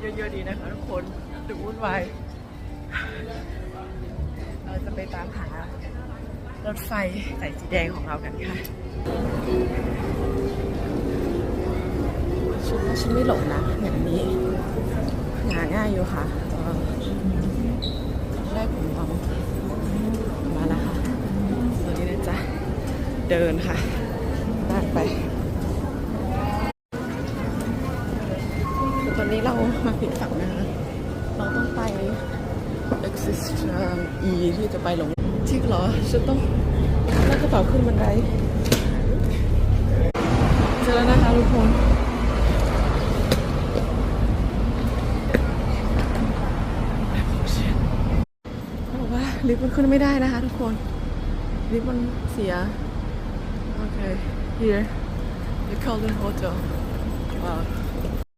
เยอะๆดีนะคะทุกคนดูวุ่นวายเราจะไปตามหารถไฟสายสีแดงของเรากันค่ะฉันว่าฉันไม่หลงนะอย่างนี้หาง่ายอยู่ค่ะแรกผมลองมาแล้วค่ะตอนนี้นะจ๊ะ เดินค่ะลากไป อตอนนี้เรามาผิดฝั่งนะคะเราต้องไป exit e ที่จะไปหลงจริงเหรอฉันต้องลากกระเป๋าขึ้นบันไดเจอแล้วนะคะทุกคนบอกว่าลิฟต์มันขึ้นไม่ได้นะคะทุกคน ลิฟต์มันเสีย โอเค here the Golden Hotel ว้าว